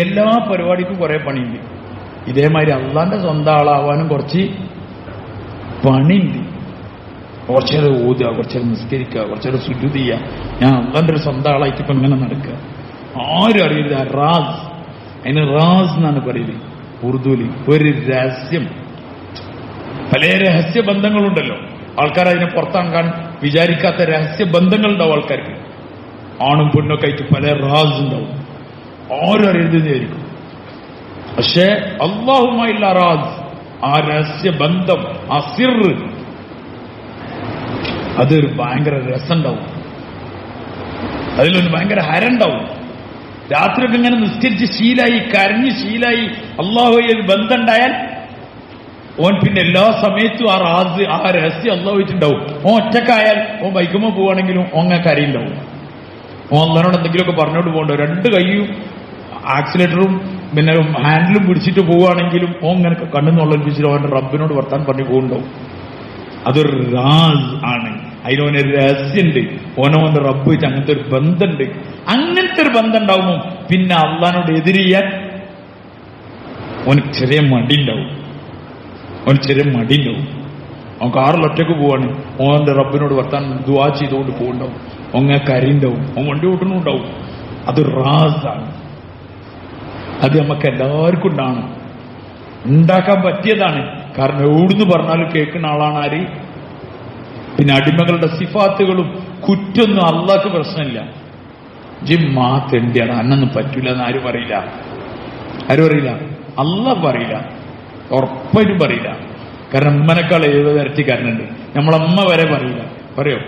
എല്ലാ പരിപാടിക്കും കുറെ പണിയുണ്ട്. ഇതേമാതിരി അള്ളാന്റെ സ്വന്തം ആളാവാനും കുറച്ച് പണിയുണ്ട്. കുറച്ചേരം ഊതുക കുറച്ചേരം നിസ്കരിക്കുക കുറച്ചേരം സുജുത് ചെയ്യുക. ഞാൻ അള്ളാന്റെ ഒരു സ്വന്തം ആളായിട്ട് ഇപ്പൊ ഇങ്ങനെ നടക്കുക. ആരും അറിയരുത് റാസ്. അതിന് റാസ് എന്നാണ് പറയുന്നത്. ഉറുദുവിൽ ഒരു രഹസ്യം. പല രഹസ്യ ബന്ധങ്ങളുണ്ടല്ലോ. ആൾക്കാർ അതിനെ പുറത്താക്കാൻ വിചാരിക്കാത്ത രഹസ്യ ബന്ധങ്ങളുണ്ടാവും ആൾക്കാർക്ക്. ആണും പെണ്ണൊക്കെ ആയിട്ട് പല റാസ് ഉണ്ടാവും ആരും അറിയുന്നതായിരിക്കും പക്ഷേ അള്ളാഹുമായുള്ള റാസ് ആ രഹസ്യ ബന്ധം ആ സിർ അതൊരു ഭയങ്കര രസമുണ്ടാവും. അതിലൊരു ഭയങ്കര ഹരണ്ടാവും രാത്രിയൊക്കെ ഇങ്ങനെ നിസ്കരിച്ച് ശീലായി കരഞ്ഞ് ശീലായി അള്ളാഹു ഒരു ബന്ധം ഉണ്ടായാൽ ഓൻ പിന്നെ എല്ലാ സമയത്തും ആ റാസ് ആ രഹസ്യം അള്ളാഹുണ്ടാവും ഓൻ ഒറ്റക്കായാൽ ഓൻ ബൈക്കുമ്പോ പോവാണെങ്കിലും ഓങ്ങ കരയുണ്ടാവും ഓൻ അള്ളഹാനോട് എന്തെങ്കിലുമൊക്കെ പറഞ്ഞോണ്ട് പോകണ്ടോ രണ്ട് കൈയും ആക്സിലേറ്ററും പിന്നെ ഹാൻഡിലും പിടിച്ചിട്ട് പോവുകയാണെങ്കിലും ഓ ഇങ്ങനെ കണ്ണുന്നുള്ളിപ്പിച്ചിട്ട് അവന്റെ റബ്ബിനോട് വർത്താൻ പറഞ്ഞു പോകുന്നുണ്ടാവും. അതൊരു റാസ് ആണ്. അതിനോനൊരു രഹസ്യമുണ്ട് ഓനോന്റെ റബ്ബ് വെച്ച് അങ്ങനത്തെ ഒരു ബന്ധമുണ്ട് അങ്ങനത്തെ ഒരു ബന്ധം ഉണ്ടാവുമ്പോൾ പിന്നെ അള്ളഹാനോട് എതിരിയാൻ ഓന് ചെറിയ മടി ഉണ്ടാവും ഓന് ചെറിയ മടി ഉണ്ടാവും അവൻ കാറിൽ ഒറ്റയ്ക്ക് പോവാണ്. ഓന്റെ റബ്ബിനോട് വർത്താൻ ദുവാ ചെയ്തുകൊണ്ട് പോകുന്നുണ്ടാവും ഓങ്ങ കരിണ്ടാവും ഓൻ വണ്ടി ഓട്ടണുണ്ടാവും അത് റാസാണ്. അത് നമുക്ക് എല്ലാവർക്കും ഉണ്ടാണ് ഉണ്ടാക്കാൻ പറ്റിയതാണ്. കാരണം എവിടുന്ന് പറഞ്ഞാലും കേൾക്കുന്ന ആളാണ് ആര്? പിന്നെ അടിമകളുടെ സിഫാത്തുകളും കുറ്റൊന്നും അള്ളാക്ക് പ്രശ്നമില്ല. ജിമ്മാ തെണ്ടിയാണ് അന്നൊന്നും പറ്റൂല എന്ന് ആരും പറയില്ല. ആരും അറിയില്ല അല്ല പറയില്ല. ഉറപ്പായിട്ടും പറയില്ല. കാരണം ഉമ്മനേക്കാൾ ഏത് ഇരട്ടിക്കാരനുണ്ട്. നമ്മളമ്മ വരെ പറയില്ല. പറയോ?